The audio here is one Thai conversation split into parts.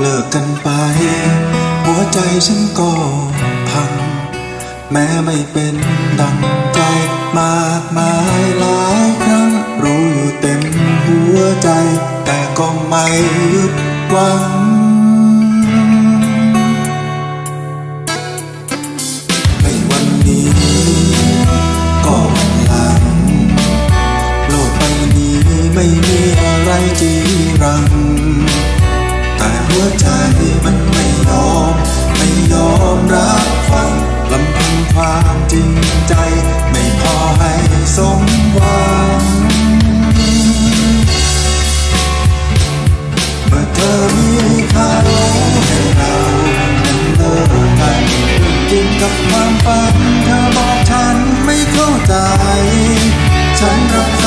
เลิกกันไป หัวใจฉันก็พัง แม้ไม่เป็นดังใจมากมายหลายครั้ง รู้อยู่เต็มหัวใจ แต่ก็ไม่หยุดหวัง วใจมันไม่ยอม ไม่ยอมรับฟังลำพังความจริงใจ ไม่พอให้สมหวัง เมื่อเธอมีเขาให้เรานั้นเลิกกันจริงกับความฝันเธอบอกฉันไม่เข้าใจ ฉันรับ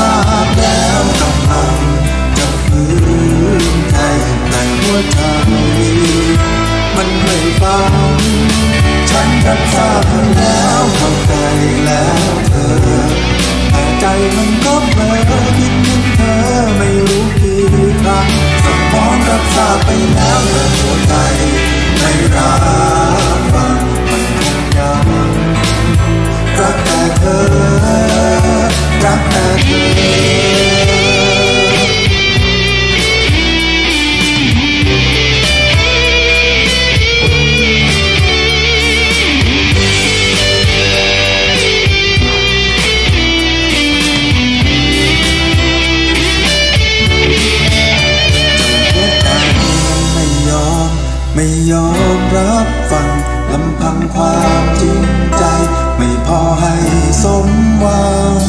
ก็เผลอคิดถึงเธอไม่รู้กี่ครั้งสมองรับทราบไปแล้วแต่หัวใจไม่รักฟังมันคงยังรักแต่เธอรักแต่เธอ ความจริงใจ ไม่พอให้สมหวัง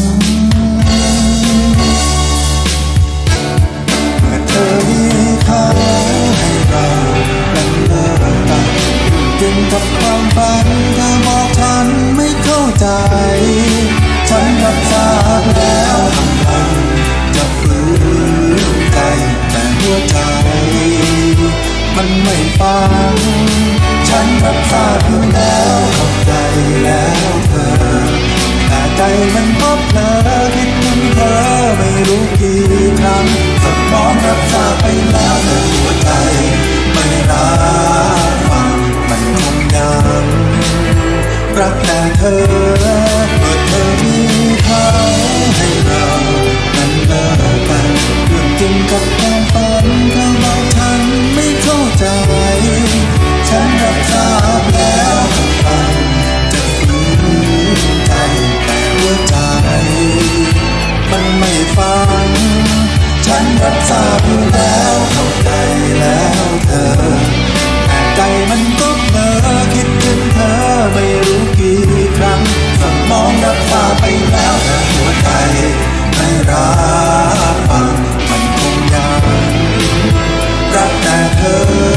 เมื่อเธอมีเขาให้เรานั้นเลิกกันจริงกับความฝันเธอบอกฉันไม่เข้าใจ รักแต่เธอ her